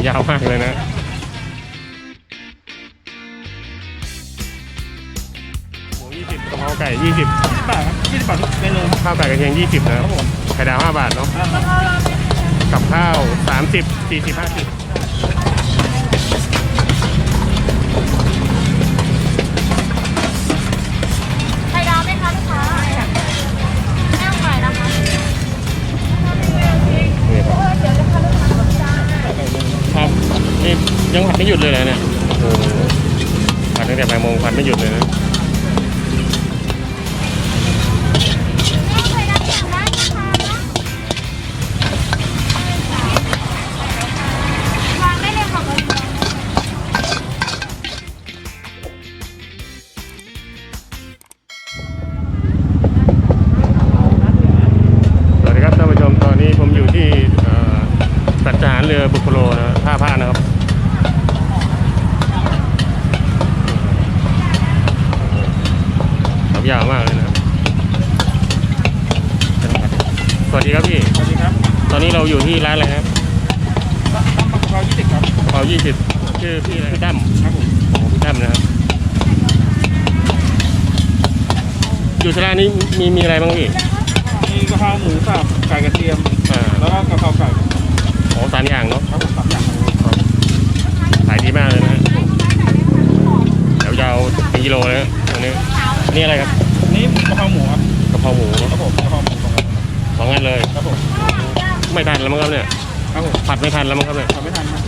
วยาวมากเลยนะหมูยี่สิบกะเพราไก่ยี่สิบบาทครับยี่สิบบาททุกเมนูครับข้าวไก่กระเทียมยี่สิบนะคครัรับบผมไข่ดาวห้าบาทเนาะอ่าครับกับข้าวสามสิบสี่สิบห้าสิบ ยังผัดไม่หยุดเลยนะเนี่ยผัดตั้งแต่บ่ายโมงผัดไม่หยุดเลยนะ สวัสดีครับพี่ สวัสดีครับตอนนี้เราอยู่ที่ร้านอะไรนะครับตั้งมะกะเพรายี่สิบครับกระเป๋ายี่สิบชื่อพี่อะไรพี่ตั้มครับผมโอ้โหพี่ตั้มนะครับ อยู่ที่ร้านนี้มีมีอะไรบ้างพี่ มีกะเพราหมูสับไก่กระเทียม อ่า แล้วก็กะเพราไก่โอ้สามอย่างเนาะ ครับผมสามอย่างครับขายดีมากเลยนะฮะแถวยาวเป็นกิโลเลยนะอันนี้นี่อะไรครับ นี่กะเพราหมูครับกะเพราหมู ครับผมกะเพราหมู สองอันสองอันเลย ครับผมไม่ทันแล้วมั้งครับเนี่ย ครับผมผัดไม่ทันแล้วมั้งครับเนี่ยทำไม่ทันครับ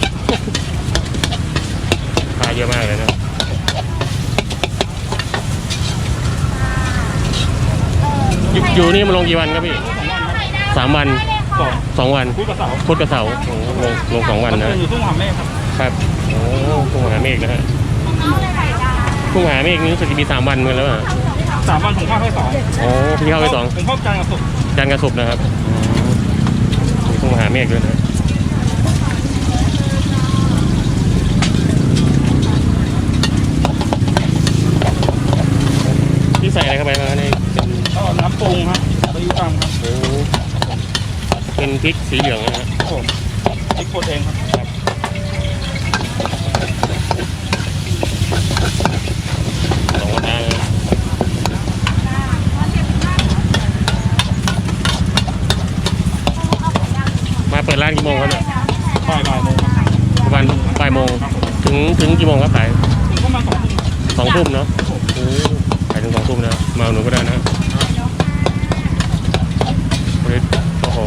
ขายเยอะมากเลยนะอยู่อยู่นี่มาลงกี่วันครับพี่สองวันครับสามวันสองสองวันคู่กับเสาพุธกับเสาร์โอ้โหลงลงสองวันนะ อยู่ทุ่งมหาเมฆครับ ครับโอ้กุ้งหาเมฆนะฮะเอาเลยไข่ดาวกุ้งหาเมฆนี่รู้สึกจะมีสามวันเหมือนแล้วอะสามวันผมเข้าแค่สองโอ้พี่เข้าไปสองผมเข้าจันทร์กับศุกร์ จันทร์กระสุบนะครับมีกุ้งหาเมฆด้วยนะพี่ใส่อะไรเข้าไปบ้างครับนี่เป็นแล้วก็น้ำปรุงครับซีอิ๊วดำครับโอ้เป็นพริกสีเหลืองนะฮะครับผมพริกป่นเองครับ สองวันนะมาเปิดร้านกี่โมงครับเนี่ยบ่ายบ่ายโมงครับประมาณบ่ายโมงถึงถึงกี่โมงครับขายถึงประมาณสองทุ่มสองทุ่มเนาะโอ้ขายถึงสองทุ่มนะมาหนูก็ได้นะวันนี้โอ้โห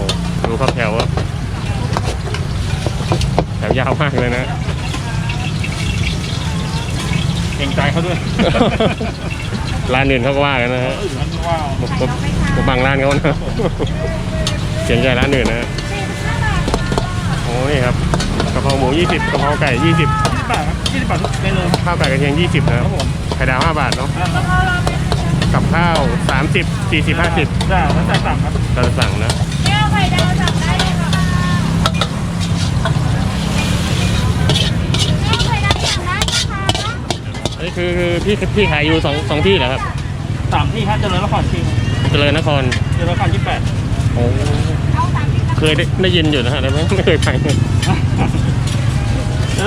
ดูครับแถวอะแถวยาวมากเลยนะเก่งใจเขาด้วย ร้านอื่นเขาก็ว่ากันนะฮะอื่นนั้นว้าวผมผมผมบางร้านเขานะเสียงใจร้านอื่นนะฮะ โอ้นี่ครับกะเพราหมูยี่สิบกะเพราไก่ยี่สิบยี่สิบบาทครับยี่สิบบาททุกเมนูครับข้าวไก่กระเทียมยี่สิบนะคครัรับบผมไข่ดาวห้าบาทเนาะอ่าครับกับข้าวสามสิบสี่สิบห้าสิบได้แล้วแต่สั่งครับเราจะสั่งนะเนี่ยไข่ดาวสั่งได้เลยค่ะเอาไข่ดาวสั่งได้นะคะอันนี้คือคือพี่พี่ขายอยู่สองสองที่เหรอครับสามที่ฮะเจริญนครชิงเจริญนครเจริญนครยี่สิบแปดโอ้เอาสามสิบ เคยได้ได้ยินอยู่นะฮะแต่ไม่ไม่เคยไปเจ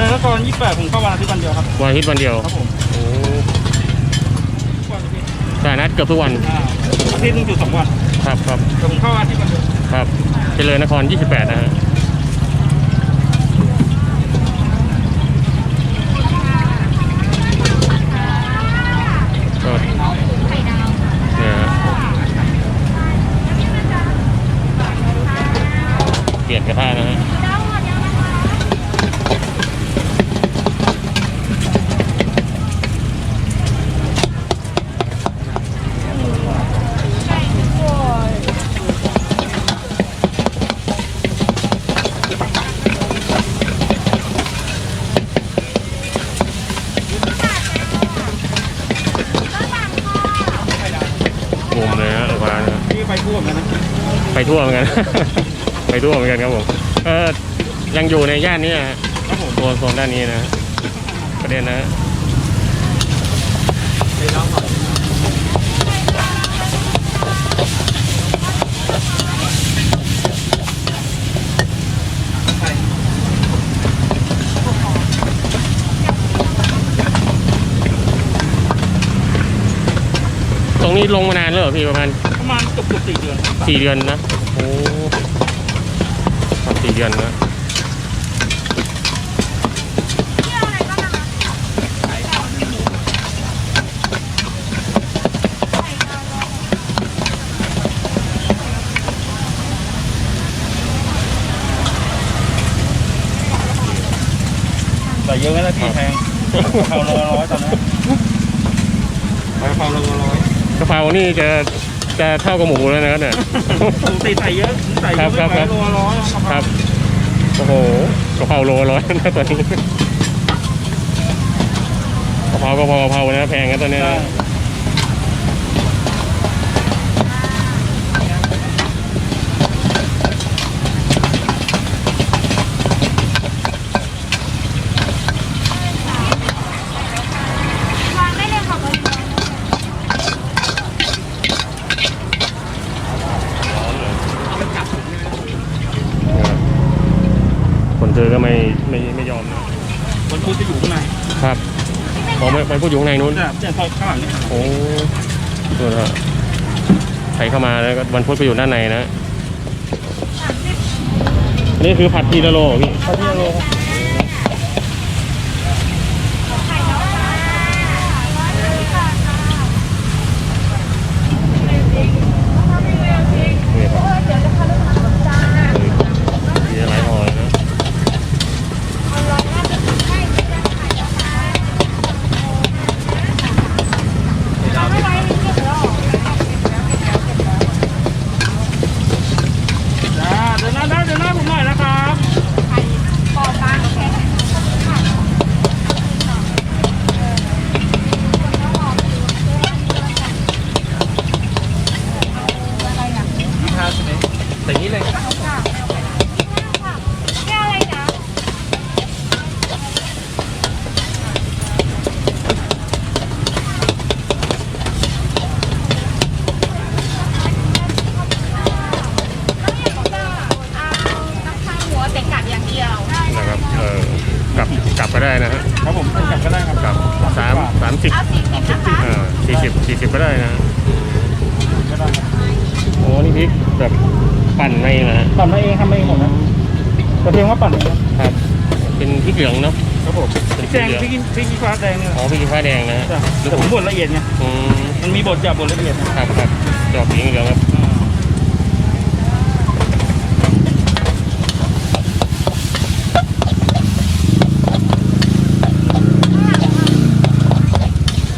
ริญนครยี่สิบแปดผมเข้าวันอาทิตย์วันเดียวครับวันอาทิตย์วันเดียวครับผมโอ้ทุกวันอาทิตย์สายนัดเกือบทุกวันอ่าอาทิตย์หนึงอยู่สองวันครับครับแต่ผมเข้าอาทิตย์วันเดียวครับเจริญนคร 28 นะฮะก็ ไข่ดาว เนี่ยฮะ เปลี่ยนกระทะนะฮะดาวหมดยังนะคะมุมเลยฮะระวางนะที่ไปทั่วเหมือนกันนะไปทั่วเหมือนกัน รั่เหมือนกันครับผมก็ยังอยู่ในย่านนี้ครับผมตัวโซนด้านนี้นะประเด็นนะตรงนี้ลงมานานแล้วเหรอพี่ประมาณประมาณเกือบสี่เดือนสี่เดือนนะ โอ้ เดือนนะที่เอาอะไรบ้างนะคะใส่เยอะไหมล่ะพี่แพงกะเพราโลละร้อยตอนนี้กะเพราโลละร้อยกะเพรานี่จะ จะเท่ากับหมูแล้วนะครับเนี่ยปกติใส่เยอะใส่เยครัอะบไม่ครับไหวครับ โลละร้อยกะเพครารับ โอ้โหกะเพราโลร้อยนะตอนนี้กะเพรากะเพรากะเพรานะแพงนะตอนนี้ใช่นะวางได้เลยค่ะบน คนซื้อก็ไม่ไม่ไม่ยอมนะ มันพูดจะอยู่ข้างใน ครับ พอไม่ไปพูดอยู่ข้างในนู้นเนี่ยเนี่ยข้างหลังเนี่ยโอ้ดูนะฮะใครเข้ามาแล้วก็วันพุธไปอยู่ด้านในนะอันนี่คือผัดทีละโลเหรอพี่เขาที่โลไข่นกจ้าร้อยยี่สิบบาทค่ะเร็วจริงถ้าไม่เร็วจริง นี่ครับ เออเดี๋ยวจะพาลูกค้ามาจ้า มีหลายห่อเลยนะ เอาลองน่าจะถึงให้ไม่ได้ไข่นะคะเราไม่ไว้เก็บแล้ว จ้าเดี๋ยวนะเดี๋ยวนะผมหน่อยนะครับ ไข่ปอบางแค่ไข่อะไรอะ ยี่ห้าใช่ไหมใส่นี้เลย ค่ะแค่อะไรนะ เอาน้ำข้าวหัวแต่กัดอย่างเดียว นะครับเออกลับกลับก็ได้นะฮะ ครับผมเป็นกลับก็ได้ครับ กลับสามสามสิบ เอาสี่สิบนะคะ อ่าสี่สิบสี่สิบก็ได้นะ ก็ได้ครับ โอ้นี่พริกแบบปั่นไม่นะฮะ ปั่นมาเองทำมาเองหมดนะแต่เพียงว่าปั่นเอง ครับ เป็นพริกเหลืองเนาะ ครับผมพ ริกแดงพริกพริกขี้ฟ้าแดงเนี่ยอ๋อพริกขี้ฟ้าแดงนะฮะจ้ะแต่ผมบดละเอียดไงอืมมันมีบดจับบดละเอียดนะครับครับดอกสีเหลืองครับอ่า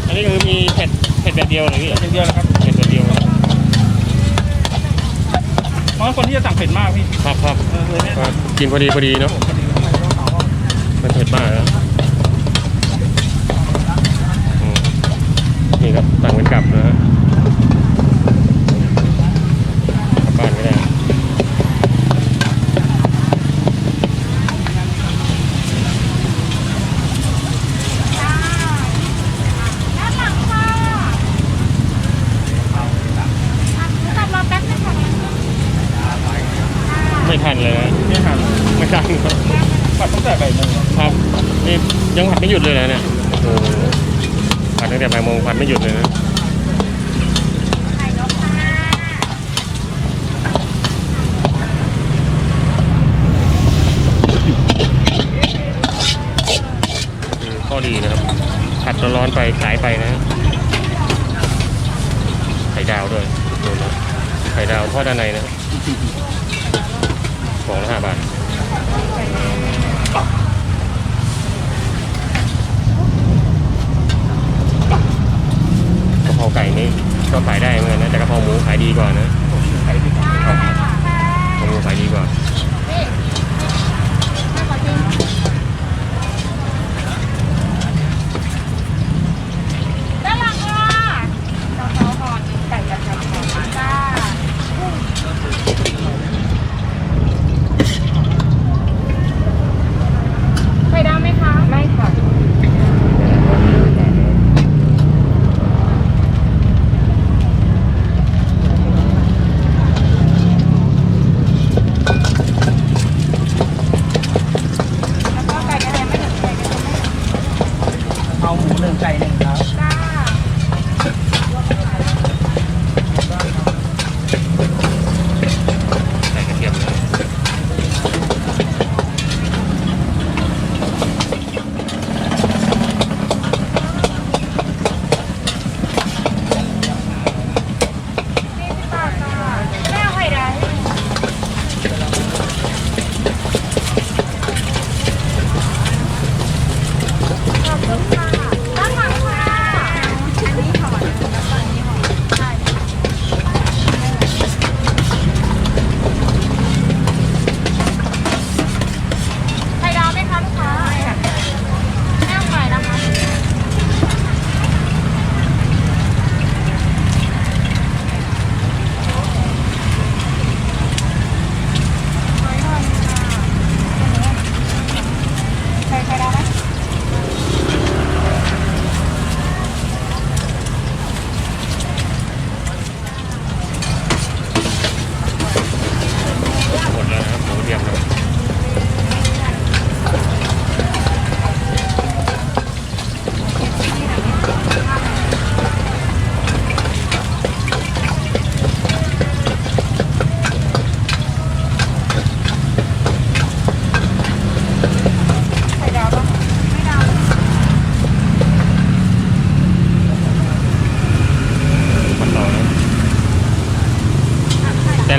อันนี้คือมีเผ็ดเผ็ดแบบเดียวเลยพี่อย่างเดียวนะครับเผ็ดแบบเดียวน้อยคนที่จะสั่งเผ็ดมากพี่ครับครับเออเลยเนี่ยครับกินพอดีพอดีเนาะมันเผ็ดมากนะอืม นี่ครับสั่งเป็นกลับนะฮะกลับบ้านก็ได้ด้านหลังค่ะตัดรอแป๊บนึงค่ะไม่ทันเลยนะไม่ทันไม่ทันครับผัดตั้งแต่บ่ายโมงครับนี่ยังผัดไม่หยุดเลยนะเนี่ยโอ้โหผัดตั้งแต่บ่ายโมงผัดไม่หยุดเลยนะ ไข่นกค่ะ คือ ข้อดีนะครับผัดร้อนๆไปขายไปนะไข่ดาวด้วยดูนะไข่ดาวทอดด้านในนะฟองละห้าบาทกะเพราไก่นี่ก็ขายได้เหมือนกันนะแต่กะเพราหมูขายดีกว่านะไข่ดิบครับกะเพราหมูขายดีกว่า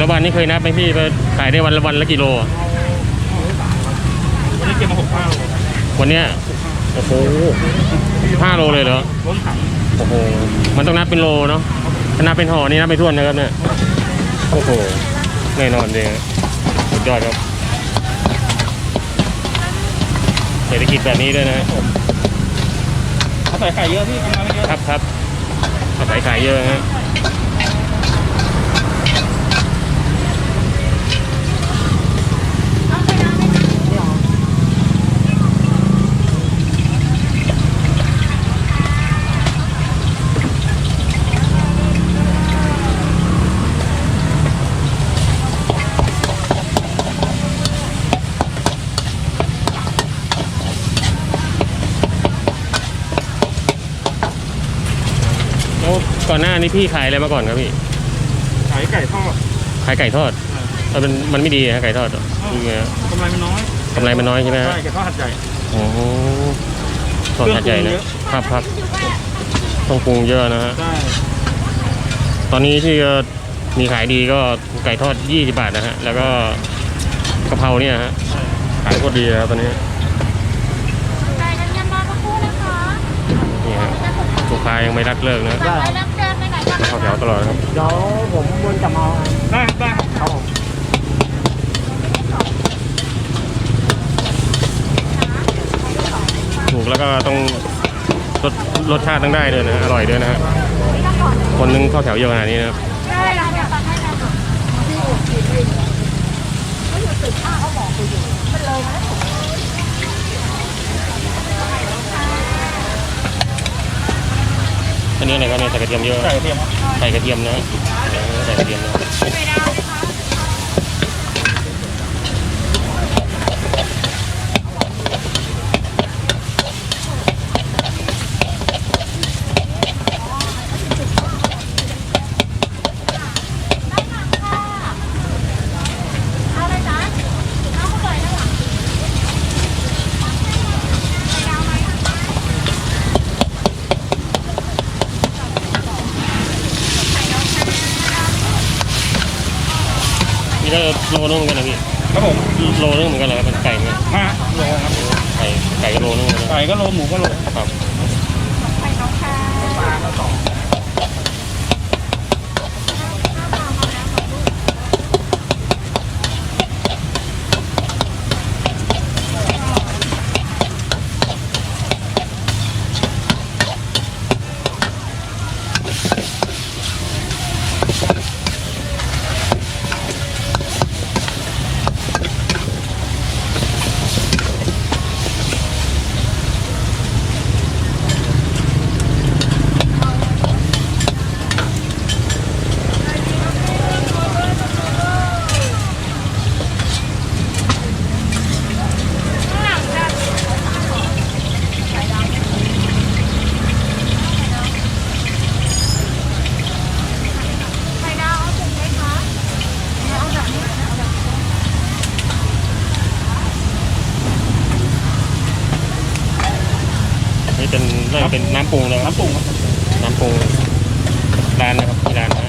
ละวันนี่เคยนับไหมพี่ว่าขายได้วันละวันละกิโลอะวันนี้เก็บมาหกข้าววันเนี้ยโอ้โหห้าโลเลยเหรอ ล้นถังโอ้โห มันต้องนับเป็นโลเนาะถ้านับเป็นห่อนี่นับไม่ถ้วนนะครับเนี่ย โอ้โห แน่นอนเลยนะสุดยอดครับ เศรษฐกิจแบบนี้ด้วยนะ เขาใส่ไข่เยอะพี่ทำงานไม่เยอะ ครับครับอาศัยขายเยอะฮะ เอาไข่ดาวไหมคะ แล้ว ก่อนหน้านี้พี่ขายอะไรมาก่อนครับพี่ ขายไก่ทอดขายไก่ทอดเออมันมันไม่ดีนะไก่ทอดเหรอคือไงฮะกำไรมันน้อยกำไรมันน้อยใช่ไหมฮะใช่ไก่ทอดหัดใหญ่ โอ้โหทอดหัดใหญ่นะครับครับต้องปรุงเยอะนะฮะ ใช่ตอนนี้ที่ก็มีขายดีก็ไก่ทอด 20 บาทนะฮะ แล้วก็กะเพราเนี่ยฮะขายโคตรดีครับตอนนี้ไก่กันยันรอสักครู่นะคะนี่ฮะลูกค้ายังไม่รักเลิกนะสั่งไว้เริ่มเดินไปไหนกันเข้า แถวตลอดครับ เดี๋ยวผมวนกลับมาได้ครับได้ครับครับผมถูกแล้วก็ต้องรสรสชาติต้องได้ด้วยนะอร่อยด้วยนะฮะคนนึงเข้าแถวเยอะขนาดนี้นะครับได้แล้วเดี๋ยวตัดให้นะอันนี้อะไรครับเนี่ยใส่กระเทียมเยอะไก่กระเทียมครับ ใส่กระเทียมนะใส่กระเทียมนะ เอาเลยจ้ะเอาเข้าไปด้านหลังไข่ดาวไหม นี่ก็ โลนึงเหมือนกันนะพี่ครับผมโลนึงเหมือนกันเหรอครับเป็นไก่เนี่ยมาโลครับไก่ไก่ก็โลนึงเหมือนกันไก่ก็โลหมูก็โลครับไข่นกค่ะ ข้างหลังจ้ะไข่ดาวเอาถุงไหมคะเอาแบบนี้เอาแบบนี้ นี่ เป็นน่าจะเป็นน้ำปรุงนะครับน้ำปรุงครับน้ำปรุงร้านนะครับที่ร้าน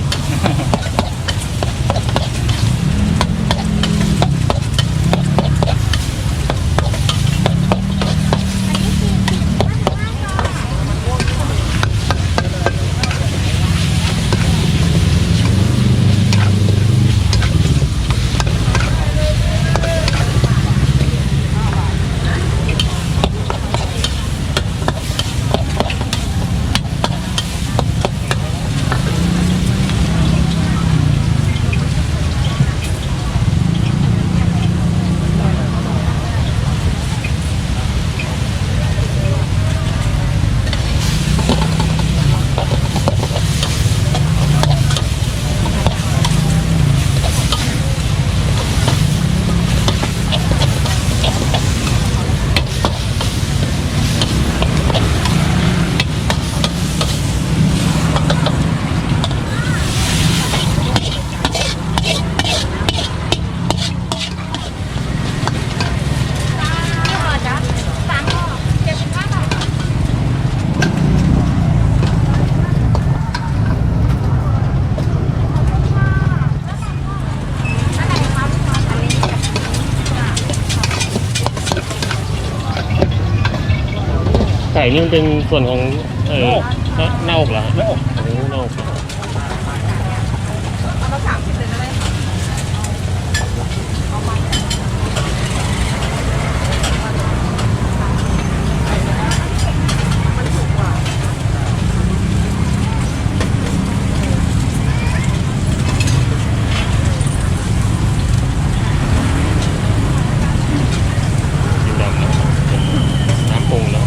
นะฮะไก่นี่มันเป็นส่วนของเออหน้าอกเหรอแล้วอกโอ้โหหน้าอก เอามาสามสิบเลยได้ไหม สีดำนะเป็นน้ำปรุงแล้ว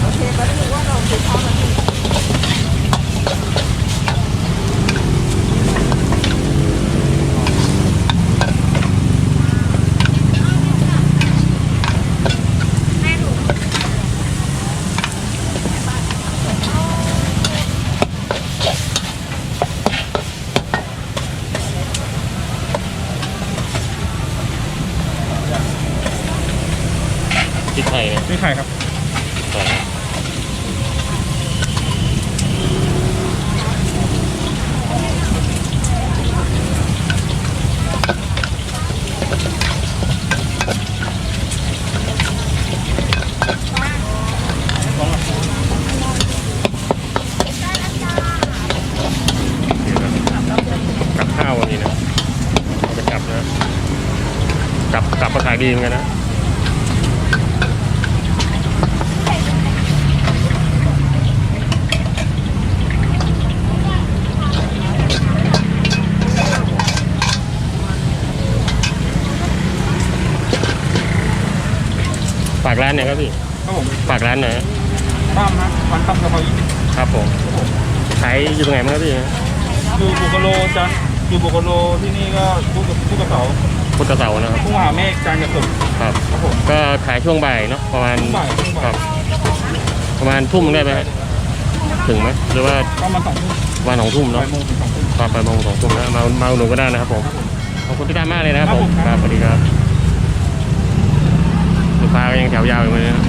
โอเคก็ถือว่าเราถูกเอามาที่แม่หนู พริกไทยนะ นี่ไข่ครับ ใส่กับข้าววันนี้นะเอาไปกลับนะกลับกลับมาขายดีเหมือนกันนะฝากร้านหน่อยครับพี่ครับผมฝากร้านหน่อยฮะตั้มนะวันตั้มกะเพรายี่สิบครับผมขายอยู่ตรงไหนบ้างครับพี่ อยู่บุกโลจันทร์อยู่บุกโลที่นี่ก็ผู้กับผู้กระเป๋า พุทธเสาร์นะครับผู้มหาเมฆจันทร์กับศุกร์ครับ ครับผมก็ขายช่วงบ่ายเนาะประมาณช่วงบ่ายช่วงคบ่ารัยบประมาณทุ่มได้ไหมฮะถึงไหมหรือว่าประมาณสองทุ่มวันสองทุ่มบ่าเนาะยโมงถึงสองทุ่ม ครับไปโมงสองทุ่มนะมามาอุดหนุนก็ได้นะครับผมครับผมขอบคุณพี่ดามากเลยนะครับครับผผมมครับสวัสดีครับลูกค้าก็ยังแถวยาวอยู่เลยนะ